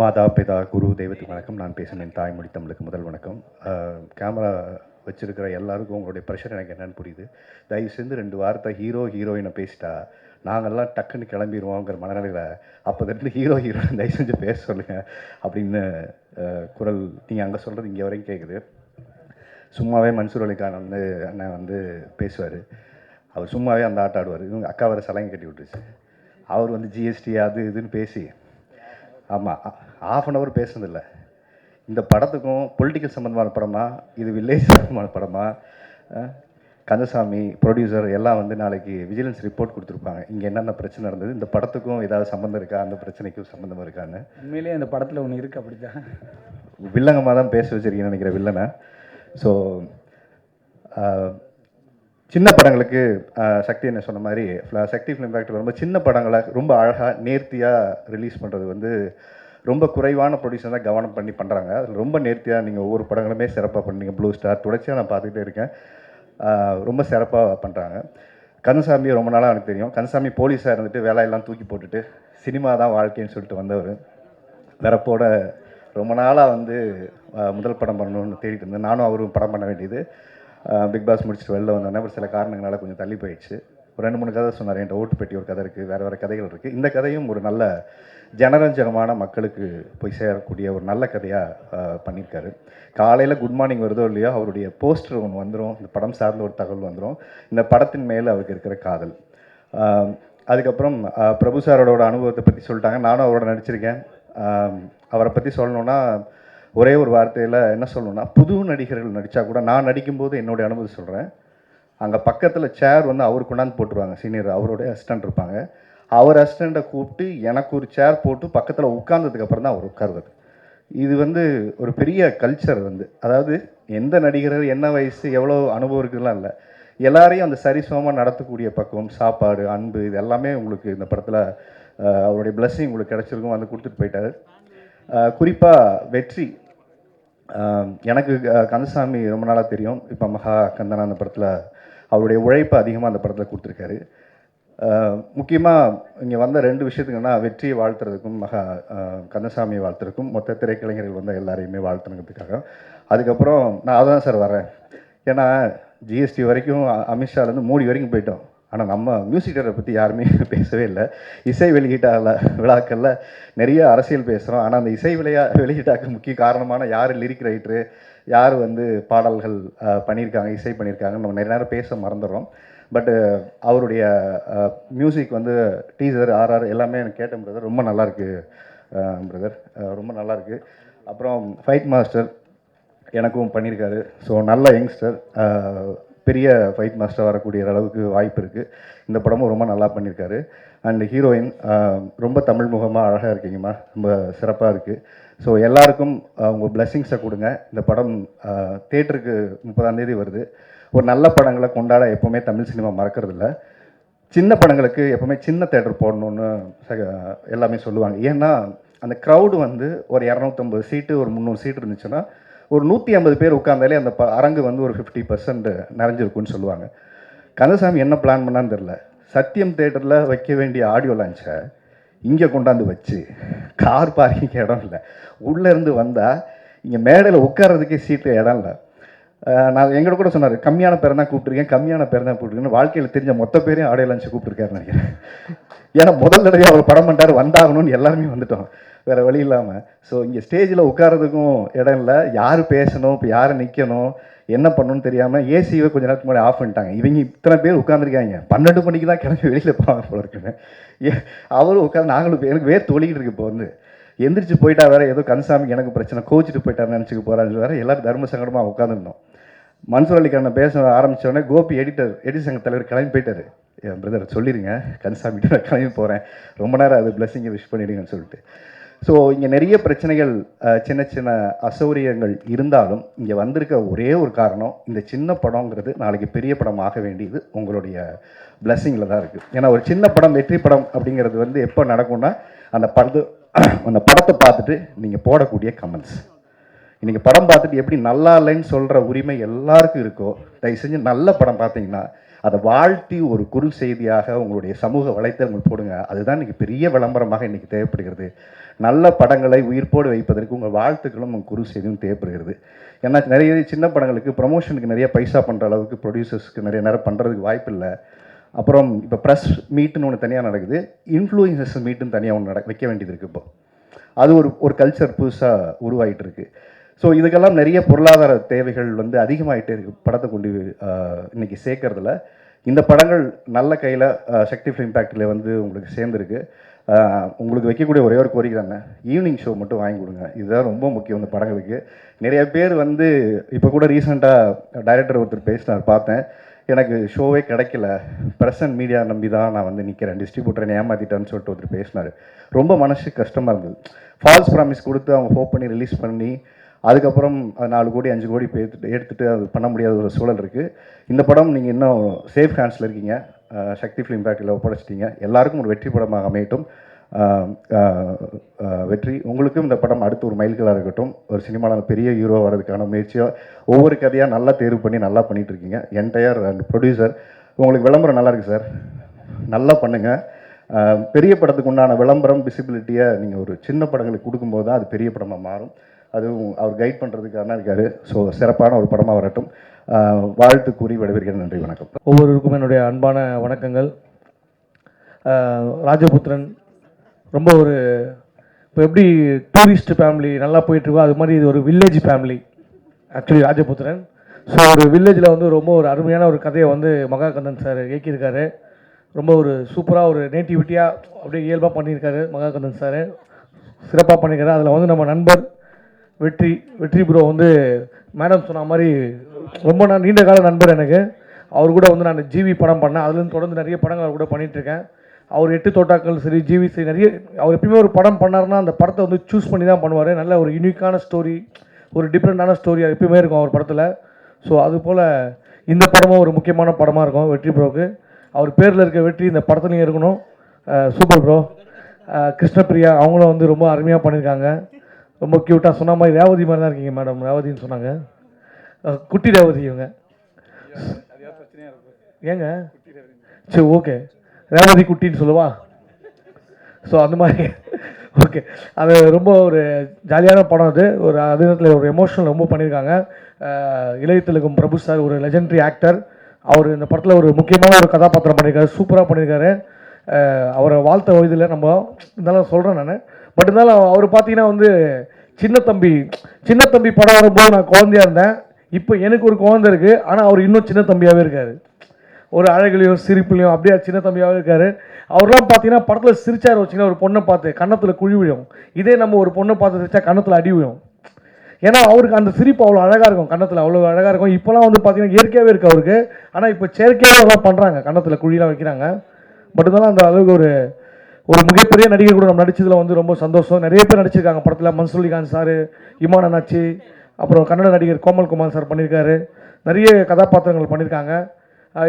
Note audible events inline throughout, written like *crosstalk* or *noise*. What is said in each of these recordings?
மாதா பிதா குரு தெய்வத்துக்கு வணக்கம். நான் பேசும் என் தாய்மொழி தமிழுக்கு முதல் வணக்கம். கேமரா வச்சுருக்கிற எல்லாருக்கும் உங்களுடைய ப்ரெஷர் எனக்கு என்னென்னு புரியுது. தயவு செஞ்சு ரெண்டு வார்த்தை ஹீரோ ஹீரோயினை பேசிட்டா நாங்கள்லாம் டக்குன்னு கிளம்பிடுவோங்கிற மனநிலையில் அப்போ ரெண்டு ஹீரோ ஹீரோயின் தயவு செஞ்சு பேச சொல்லுங்கள் அப்படின்னு குரல் நீங்கள் அங்கே சொல்கிறது இங்கே வரைக்கும் கேட்குது சும்மாவே மன்சூர் அலிகான் வந்து அண்ணன் வந்து பேசுவார். அவர் சும்மாவே அந்த ஆட்டம் ஆடுவார். இவங்க அக்கா வர சலங்கை கட்டி விட்டுருச்சு. அவர் வந்து ஜிஎஸ்டி அது இதுன்னு பேசி. ஆமாம் ஆஃப் அன் ஹவர் பேசுனதில்லை. இந்த படத்துக்கும் பொலிட்டிக்கல் சம்மந்தமான படமா இது வில்லேஜ் சம்மந்தமான படமா அஹ், கந்தசாமி ப்ரொடியூசர் எல்லாம் வந்து நாளைக்கு விஜிலன்ஸ் ரிப்போர்ட் கொடுத்துருப்பாங்க. இங்கே என்னென்ன பிரச்சனை நடந்தது இந்த படத்துக்கும் ஏதாவது சம்மந்தம் இருக்கா அந்த பிரச்சனைக்கும் சம்மந்தம் இருக்கான்னு. உண்மையிலேயே அந்த படத்தில் ஒன்று இருக்குது அப்படி தான் வில்லங்கமாக தான் பேச வச்சிருக்கீங்கன்னு நினைக்கிற வில்லனை. ஸோ சின்ன படங்களுக்கு சக்தி என்ன சொன்ன மாதிரி சக்தி ஃபிலிம் ஃபேக்டரி ரொம்ப சின்ன படங்களை ரொம்ப அழகாக நேர்த்தியாக ரிலீஸ் பண்ணுறது வந்து ரொம்ப குறைவான ப்ரொடியூசர் தான் கவனம் பண்ணி பண்ணுறாங்க அதில் ரொம்ப நேர்த்தியாக நீங்கள் ஒவ்வொரு படங்களுமே சிறப்பாக பண்ணீங்க. ப்ளூ ஸ்டார் தொடர்ச்சியாக நான் பார்த்துக்கிட்டே இருக்கேன். ரொம்ப சிறப்பாக பண்ணுறாங்க கந்தசாமியை ரொம்ப நாளாக எனக்கு தெரியும். கந்தசாமி போலீஸாக இருந்துட்டு வேலையெல்லாம் தூக்கி போட்டுட்டு சினிமா தான் வாழ்க்கைன்னு சொல்லிட்டு வந்தவர். வரப்போட ரொம்ப நாளாக வந்து முதல் படம் பண்ணணும்னு தேடிட்டு இருந்தேன். நானும் அவரும் படம் பண்ண வேண்டியது. பிக் பாஸ் முடிச்சுட்டு வெளில வந்தோடனே ஒரு சில காரணங்களால் கொஞ்சம் தள்ளி போயிடுச்சு. ஒரு ரெண்டு மூணு கதை சொன்னார். என்கிட்ட ஓட்டு பெட்டி ஒரு கதை இருக்குது வேறு வேறு கதைகள் இருக்குது இந்த கதையும் ஒரு நல்ல ஜனரஞ்சகமான மக்களுக்கு போய் சேரக்கூடிய ஒரு நல்ல கதையாக பண்ணியிருக்காரு. காலையில் குட் மார்னிங் வருதோ இல்லையோ அவருடைய போஸ்டர் ஒன்று வந்துடும் இந்த படம் சார்ந்த ஒரு தகவல் வந்துடும் இந்த படத்தின் மேலே அவருக்கு இருக்கிற காதல். அதுக்கப்புறம் பிரபு சாரோட அனுபவத்தை பற்றி சொல்லிட்டாங்க. நானும் அவரோட நடிச்சிருக்கேன். அவரை பற்றி சொல்லணுன்னா ஒரே ஒரு வார்த்தையில் என்ன சொல்லணும்னா புது நடிகர்கள் நடித்தா கூட நான் நடிக்கும்போது என்னுடைய அனுபவம் சொல்கிறேன் அங்கே பக்கத்தில் சேர் வந்து அவர் கொண்டாந்து போட்டுருவாங்க. சீனியர் அவருடைய அசிஸ்டண்ட் இருப்பாங்க. அவர் அசிஸ்டண்ட்டை கூப்பிட்டு எனக்கு ஒரு சேர் போட்டு பக்கத்தில் உட்காந்ததுக்கப்புறம் தான் அவர் உட்காருவார் இது வந்து ஒரு பெரிய கல்ச்சர் வந்து. அதாவது எந்த நடிகர் என்ன வயசு எவ்வளோ அனுபவம் இருக்குதுலாம் இல்லை. எல்லாரையும் அந்த சரிசமமாக நடத்தக்கூடிய பக்குவம் சாப்பாடு அன்பு இது எல்லாமே உங்களுக்கு இந்த படத்தில் அவருடைய பிளஸ்ஸிங் உங்களுக்கு கிடச்சிருக்கும். வந்து கொடுத்துட்டு போயிட்டார். குறிப்பாக வெற்றி. எனக்கு கந்தசாமி ரொம்ப நாளாக தெரியும். இப்போ மகா கந்தனா அந்த படத்தில் அவருடைய உழைப்பு அதிகமாக அந்த படத்தில் கொடுத்துருக்காரு. முக்கியமாக இங்கே வந்த ரெண்டு விஷயத்துக்குன்னா வெற்றியை வாழ்த்துறதுக்கும் மகா கந்தசாமியை வாழ்த்துறதுக்கும் மொத்த திரைக்கலைஞர்கள் வந்து எல்லாரையுமே வாழ்த்துணுங்கிறதுக்காக அதுக்கப்புறம் நான் அதான் சார் வரேன் ஏன்னா ஜிஎஸ்டி வரைக்கும் அமித்ஷாலேருந்து மோடி வரைக்கும் போயிட்டோம். ஆனால் நம்ம மியூசிக் டேரக்டரை பற்றி யாருமே *laughs* பேசவே இல்லை. இசை வெளியீட்டால விழாக்களில் நிறைய அரசியல் பேசுகிறோம் ஆனால் அந்த இசை விளையா வெளியீட்டாக்கு முக்கிய காரணமான யார் லிரிக் ரைட்ரு யார் வந்து பாடல்கள் பண்ணியிருக்காங்க இசை பண்ணியிருக்காங்கன்னு நம்ம நிறைய நேரம் பேச மறந்துடுறோம். பட்டு அவருடைய மியூசிக் வந்து டீசர் ஆர்ஆர் எல்லாமே எனக்கு கேட்டேன் பிரதர் ரொம்ப நல்லாயிருக்கு பிரதர் ரொம்ப நல்லாயிருக்கு அப்புறம் ஃபைட் மாஸ்டர் எனக்கும் பண்ணியிருக்காரு. ஸோ நல்ல யங்ஸ்டர் பெரிய ஃபைட் மாஸ்டர் வரக்கூடிய அளவுக்கு வாய்ப்பு இருக்குது இந்த படமும் ரொம்ப நல்லா பண்ணியிருக்காரு. அண்ட் ஹீரோயின் ரொம்ப தமிழ் முகமாக அழகாக இருக்கீங்கம்மா. ரொம்ப சிறப்பாக இருக்குது ஸோ எல்லாருக்கும் உங்கள் பிளெஸ்ஸிங்ஸை கொடுங்க. இந்த படம் தேட்டருக்கு முப்பதாம் தேதி வருது. ஒரு நல்ல படங்களை கொண்டாட எப்போவுமே தமிழ் சினிமா மறக்கறதில்ல. சின்ன படங்களுக்கு எப்போவுமே சின்ன தேட்டர் போடணும்னு எல்லாமே சொல்லுவாங்க. ஏன்னா அந்த க்ரௌடு வந்து ஒரு இரநூத்தம்பது சீட்டு ஒரு முந்நூறு சீட்டு இருந்துச்சுன்னா ஒரு நூற்றி ஐம்பது பேர் உட்காந்தாலே அந்த ப- அரங்கு வந்து ஒரு ஃபிஃப்டி பர்சன்ட் நிறைஞ்சிருக்கும்னு சொல்லுவாங்க. கந்தசாமி என்ன பிளான் பண்ணான்னு தெரில சத்தியம் தேட்டரில் வைக்க வேண்டிய ஆடியோ லான்ச்சை இங்கே கொண்டாந்து வச்சு கார் பார்க்கிங் இடம் இல்லை. உள்ளேருந்து வந்தால் இங்கே மேடையில் உட்கார்றதுக்கே சீட்டு இடம் இல்லை. நான் எங்கிட்ட கூட சொன்னார் கம்மியான பேர் தான் கூப்பிட்ருக்கேன் கம்மியான பேர் தான் கூப்பிட்டுருக்கேன் வாழ்க்கையில் தெரிஞ்ச மொத்த பேரையும் ஆடியோ லான்ச்சு கூப்பிட்ருக்காரு நினைக்கிறேன். ஏன்னா முதல் தடவை அவர் படம் பண்ணிட்டார் வந்தாகணும்னு எல்லாருமே வந்துட்டோம். வேறு வழி இல்லாமல் ஸோ இங்கே ஸ்டேஜில் உட்காரதுக்கும் இடம் இல்லை. யார் பேசணும்? இப்போ யார் நிற்கணும் என்ன பண்ணணும்னு தெரியாமல் ஏசியை கொஞ்ச நேரத்துக்கு முன்னாடி ஆஃப் பண்ணிட்டாங்க. இவங்க இத்தனை பேர் உட்காந்துருக்காங்க பன்னெண்டு மணிக்கு தான் கிளம்பி வெளியில் போவாங்க போல இருக்குன்னு. ஏ அவரும் உட்காந்து நாங்களும் எனக்கு வேர் தொழிக்கிட்டு இருக்கு இப்போ வந்து. எந்திரிச்சு போயிட்டா வேற ஏதோ கன்சாமி எனக்கு பிரச்சனை. கோச்சிட்டு போயிட்டாருன்னு நினச்சிக்க போகிறான்னு வேறு எல்லாரும் தர்ம சங்கடமாக உட்காந்துருந்தோம் மன்சூர் அலிகான பேச ஆரம்பித்தோடனே கோபி எடிட்டர் எடிட் சங்க தலைவர் கிளம்பி போயிட்டாரு. என் பிரதர் சொல்லிடுங்க கன்சாமிட்டு நான் கிளம்பி போகிறேன் ரொம்ப நேரம் அது பிளஸ்ஸிங்கை விஷ் பண்ணிடுங்கன்னு சொல்லிட்டு. ஸோ இங்கே நிறைய பிரச்சனைகள் சின்ன சின்ன அசௌகரியங்கள் இருந்தாலும் இங்கே வந்திருக்க ஒரே ஒரு காரணம் இந்த சின்ன படங்கிறது நாளைக்கு பெரிய படம் ஆக வேண்டியது உங்களுடைய பிளஸ்ஸிங்கில் தான் இருக்குது ஏன்னா ஒரு சின்ன படம் வெற்றி படம் அப்படிங்கிறது வந்து எப்போ நடக்கும்னா அந்த படத்து அந்த படத்தை பார்த்துட்டு நீங்கள் போடக்கூடிய கமெண்ட்ஸ் இன்றைக்கி படம் பார்த்துட்டு எப்படி நல்லா இல்லைன்னு சொல்கிற உரிமை எல்லாருக்கும் இருக்கோ தயவு செஞ்சு நல்ல படம் பார்த்தீங்கன்னா அதை வாழ்த்தி ஒரு குறு செய்தியாக உங்களுடைய சமூக வலைத்தளங்கள் போடுங்க. அதுதான் இன்றைக்கி பெரிய விளம்பரமாக இன்றைக்கி தேவைப்படுகிறது. நல்ல படங்களை உயிர்ப்போடு வைப்பதற்கு உங்கள் வாழ்த்துக்களும் உங்கள் குரு செய்தியும் தேவைப்படுகிறது. ஏன்னா நிறைய சின்ன படங்களுக்கு ப்ரொமோஷனுக்கு நிறைய பைசா பண்ணுற அளவுக்கு ப்ரொடியூசர்ஸ்க்கு நிறைய நேரம் பண்ணுறதுக்கு வாய்ப்பு இல்லை. அப்புறம் இப்போ ப்ரெஸ் மீட்டுன்னு ஒன்று தனியாக நடக்குது. இன்ஃப்ளூயன்சஸ் மீட்டுன்னு தனியாக ஒன்று நட வைக்க வேண்டியது இருக்குது இப்போ. அது ஒரு ஒரு கல்ச்சர் புதுசாக உருவாகிட்டு இருக்கு. ஸோ இதுக்கெல்லாம் நிறைய பொருளாதார தேவைகள் வந்து அதிகமாகிட்டே இருக்குது படத்தை கொண்டு இன்றைக்கி சேர்க்கறதுல. இந்த படங்கள் நல்ல கையில் சக்தி ஃபிலிம் ஃபேக்ட்ரியில் வந்து உங்களுக்கு சேர்ந்துருக்கு. உங்களுக்கு வைக்கக்கூடிய ஒரே ஒரு கோரிக்கை தானே ஈவினிங் ஷோ மட்டும் வாங்கி கொடுங்க. இதுதான் ரொம்ப முக்கியம் இந்த படங்களுக்கு. நிறைய பேர் வந்து இப்போ கூட ரீசெண்டாக டைரக்டர் ஒருத்தர் பேசினார் பார்த்தேன். எனக்கு ஷோவே கிடைக்கல. ப்ரெசன்ட் மீடியா நம்பி தான் நான் வந்து நிற்கிறேன் டிஸ்ட்ரிபியூட்டரை ஏமாற்றிட்டேன்னு சொல்லிட்டு ஒருத்தர் பேசினார். ரொம்ப மனசு கஷ்டமாக இருந்தது. ஃபால்ஸ் ப்ராமிஸ் கொடுத்து அவங்க ஹோப் பண்ணி ரிலீஸ் பண்ணி அதுக்கப்புறம் அது நாலு கோடி அஞ்சு கோடி இப்போ எடுத்துட்டு எடுத்துகிட்டு அது பண்ண முடியாத ஒரு சூழல் இருக்குது இந்த படம் நீங்கள் இன்னும் சேஃப் ஹேண்ட்ஸில் இருக்கீங்க. சக்தி ஃபிலிம் ஃபேக்ட்ரியில் ஒப்படைச்சிட்டீங்க. எல்லாருக்கும் ஒரு வெற்றி படமாக அமையட்டும். வெற்றி. உங்களுக்கும் இந்த படம் அடுத்து ஒரு மைல்களாக இருக்கட்டும். ஒரு சினிமாவில் பெரிய ஹீரோ வரதுக்கான முயற்சியாக ஒவ்வொரு கதையாக நல்லா தேர்வு பண்ணி நல்லா பண்ணிகிட்ருக்கீங்க இருக்கீங்க. என்டையர் அண்ட் ப்ரொடியூசர் உங்களுக்கு விளம்பரம் நல்லாயிருக்கு சார் நல்லா பண்ணுங்கள் பெரிய படத்துக்கு உண்டான விளம்பரம் விசிபிலிட்டியை நீங்கள் ஒரு சின்ன படங்களுக்கு கொடுக்கும்போது தான் அது பெரிய படமாக மாறும். அதுவும் அவர் கைட் பண்ணுறதுக்கான இருக்கார். ஸோ சிறப்பான ஒரு படமாக வரட்டும். வாழ்த்து கூறி விடைபெறுகிறேன். நன்றி வணக்கம். ஒவ்வொருவருக்கும் என்னுடைய அன்பான வணக்கங்கள். ராஜபுத்திரன் ரொம்ப ஒரு இப்போ எப்படி டூரிஸ்ட் ஃபேமிலி நல்லா போயிட்டுருக்கோ அது மாதிரி இது ஒரு village family actually Rajaputhiran. So ஒரு வில்லேஜில் வந்து ரொம்ப ஒரு அருமையான ஒரு கதையை வந்து மகாகந்தன் சார் இயக்கியிருக்காரு. ரொம்ப ஒரு சூப்பராக ஒரு நேட்டிவிட்டியாக அப்படியே இயல்பாக பண்ணியிருக்காரு மகாகந்தன் சார் சிறப்பாக பண்ணியிருக்காரு. அதில் வந்து நம்ம நண்பர் வெற்றி வெற்றி ப்ரோ வந்து மேடம் சொன்ன மாதிரி ரொம்ப நான் நீண்ட கால நண்பர் எனக்கு. அவர் கூட வந்து நான் ஜிவி படம் பண்ணேன். அதுலேருந்து தொடர்ந்து நிறைய படங்கள் அவர் கூட பண்ணிகிட்ருக்கேன் அவர் எட்டு தோட்டாக்கள் சரி ஜிவி சரி நிறைய அவர் எப்பயுமே ஒரு படம் பண்ணாருன்னா அந்த படத்தை வந்து சூஸ் பண்ணி தான் பண்ணுவார். நல்ல ஒரு யூனிக்கான ஸ்டோரி ஒரு டிஃப்ரெண்ட்டான ஸ்டோரி எப்பயுமே இருக்கும் அவர் படத்தில். ஸோ அது போல் இந்த படமும் ஒரு முக்கியமான படமாக இருக்கும் வெற்றி ப்ரோக்கு அவர் பேரில் இருக்க வெற்றி இந்த படத்துலையும் இருக்கணும். சூப்பர் ப்ரோ கிருஷ்ணப்பிரியா அவங்களும் வந்து ரொம்ப அருமையாக பண்ணியிருக்காங்க ரொம்ப க்யூட்டாக சொன்ன மாதிரி ரேவதி மாதிரி தான் இருக்கீங்க மேடம் ரேவதின்னு சொன்னாங்க. குட்டி ரேவதி இவங்க. ஏங்க? சரி ஓகே ரேவதி குட்டின்னு சொல்லுவா? ஸோ அந்த மாதிரி. ஓகே அது ரொம்ப ஒரு ஜாலியான படம் அது. ஒரு அதே நேரத்தில் ஒரு எமோஷனல் ரொம்ப பண்ணியிருக்காங்க இளையத்திலுக்கும் பிரபு சார் ஒரு லெஜெண்டரி ஆக்டர் அவர் இந்த படத்தில் ஒரு முக்கியமான ஒரு கதாபாத்திரம் பண்ணியிருக்காரு சூப்பராக பண்ணியிருக்காரு அவரை வாழ்த்த வயதில் நம்ம இருந்தாலும் சொல்கிறேன் நான். பட் இருந்தாலும் அவர் பார்த்தீங்கன்னா வந்து சின்ன தம்பி சின்ன தம்பி படம் வரும்போது நான் குழந்தையா இருந்தேன். இப்போ எனக்கு ஒரு குழந்தை இருக்குது ஆனால் அவர் இன்னும் சின்ன தம்பியாகவே இருக்கார். ஒரு அழகுலையும் சிரிப்புலையும் அப்படியே சின்ன தம்பியாகவே இருக்கார். அவர்லாம் பார்த்தீங்கன்னா படத்தில் சிரிச்சார் வச்சிங்கன்னா ஒரு பொண்ணை பார்த்து கன்னத்தில் குழி விழும். இதே நம்ம ஒரு பொண்ணை பார்த்து சிரிச்சா கன்னத்தில் அடி விழும். ஏன்னா அவருக்கு அந்த சிரிப்பு அவ்வளோ அழகாக இருக்கும். கன்னத்தில் அவ்வளோ அழகாக இருக்கும். இப்போலாம் வந்து பார்த்தீங்கன்னா இயற்கையாகவே இருக்குது அவருக்கு. ஆனால் இப்போ செயற்கையாக பண்ணுறாங்க கன்னத்தில் குழியெல்லாம் வைக்கிறாங்க. பட் இருந்தாலும் அந்த அளவுக்கு ஒரு ஒரு மிகப்பெரிய நடிகர் கூட நம்ம நடித்ததில் வந்து ரொம்ப சந்தோஷம். நிறைய பேர் நடிச்சிருக்காங்க படத்தில். மன்சூலிகாந்த் சார் இமான் அண்ணாச்சி அப்புறம் கன்னட நடிகர் கோமல் குமார் சார் பண்ணியிருக்காரு. நிறைய கதாபாத்திரங்கள் பண்ணியிருக்காங்க.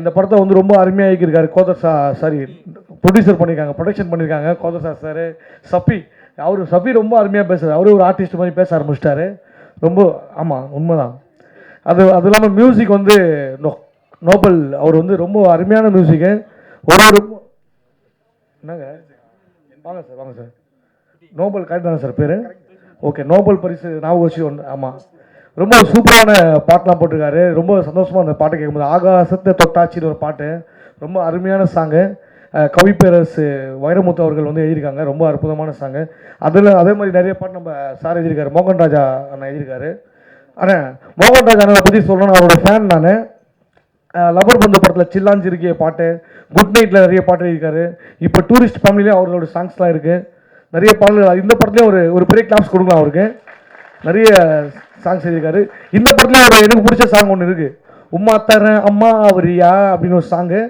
இந்த படத்தை வந்து ரொம்ப அருமையாக இயக்கியிருக்காரு கோதர் சா சாரி ப்ரொடியூசர் பண்ணியிருக்காங்க ப்ரொடக்ஷன் பண்ணியிருக்காங்க கோதர் சார் சார் சஃபி. அவர் சஃபி ரொம்ப அருமையாக பேசுகிறார் அவரே ஒரு ஆர்டிஸ்ட் மாதிரி பேச ஆரம்பிச்சிட்டாரு. ரொம்ப ஆமாம் உண்மைதான். அது அது இல்லாமல் மியூசிக் வந்து நோ நோபல். அவர் வந்து ரொம்ப அருமையான மியூசிக்கு ஒரு ஒரு என்னங்க? வாங்க சார் வாங்க சார். நோபல் கரெக்ட் தானே சார் பேர்? ஓகே நோபல் பரிசு ஞாபகம் வச்சு ஒன்று ஆமாம் ரொம்ப சூப்பரான பாட்டெலாம் போட்டிருக்காரு. ரொம்ப சந்தோஷமாக அந்த பாட்டை கேட்கும்போது ஆகாசத்தை தொட்டாச்சின்னு ஒரு பாட்டு. ரொம்ப அருமையான சாங்கு கவிப்பேரரசு வைரமுத்து அவர்கள் வந்து எழுதியிருக்காங்க. ரொம்ப அற்புதமான சாங்கு அதில் அதே மாதிரி நிறைய பாட்டு நம்ம சார் எழுதியிருக்காரு. மோகன் ராஜா அண்ணா எழுதியிருக்காரு. ஆனால் மோகன் ராஜா அண்ணனை பற்றி சொல்லணும் அவரோட ஃபேன் நான். லவர் பந்த படத்தில் சில்லாஞ்சி இருக்கிய பாட்டு குட் நைட்டில் நிறைய பாட்டு இருக்காரு இப்போ டூரிஸ்ட் ஃபேமிலியிலே அவரோட சாங்ஸ்லாம் இருக்குது நிறைய பாடல்கள் இந்த படத்துலேயும் ஒரு ஒரு பெரிய கிளாப்ஸ் கொடுக்கலாம் அவருக்கு. நிறைய சாங்ஸ் எழுதியிருக்காரு. இந்த படத்துலேயும் ஒரு எனக்கு பிடிச்ச சாங் ஒன்று இருக்குது உம்மா தரேன் அம்மா அவரியா அப்படின்னு ஒரு சாங்கு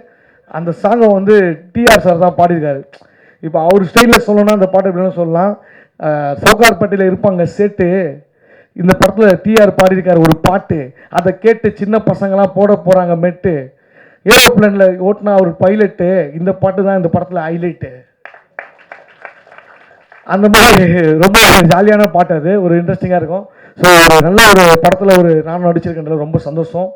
அந்த சாங்கை வந்து டிஆர் சார் தான் பாடியிருக்காரு. இப்போ அவர் ஸ்டைலில் சொல்லணும்னா அந்த பாட்டு எப்படின்னு சொல்லலாம். அஹ், சவுகார்பேட்டையில் இருப்பாங்க சேட்டு. இந்த படத்தில் டிஆர் பாடியிருக்கார் ஒரு பாட்டு. அதை கேட்டு சின்ன பசங்களாம் போட போகிறாங்க மெட்டு. ஏரோப்ளேனில் ஓட்டினா ஒரு பைலட்டு இந்த பாட்டு தான் இந்த படத்தில் ஹைலைட்டு அந்த மாதிரி ரொம்ப ஜாலியான பாட்டு அது. ஒரு இன்ட்ரெஸ்டிங்காக இருக்கும். ஸோ நல்ல ஒரு படத்தில் ஒரு நானும் நடிச்சிருக்கேன்றது ரொம்ப சந்தோஷம்.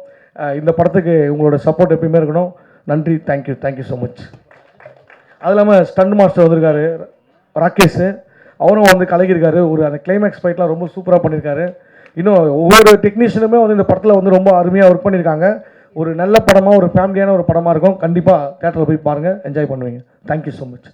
இந்த படத்துக்கு உங்களோட சப்போர்ட் எப்பயுமே இருக்கணும். நன்றி தேங்க்யூ தேங்க்யூ ஸோ மச் அது இல்லாமல் ஸ்டண்ட் மாஸ்டர் வந்திருக்காரு ராகேஷ். அவரும் வந்து கலகியிருக்காரு ஒரு அந்த கிளைமேக்ஸ் ஃபைட்லாம் ரொம்ப சூப்பராக பண்ணியிருக்காரு. இன்னும் ஒவ்வொரு டெக்னீஷியனுமே வந்து இந்த படத்தில் வந்து ரொம்ப அருமையாக ஒர்க் பண்ணியிருக்காங்க. ஒரு நல்ல படமாக ஒரு ஃபேமிலியான ஒரு படமாக இருக்கும். கண்டிப்பாக தேட்டரில் போய் பாருங்கள் என்ஜாய் பண்ணுவீங்க. Thank you so much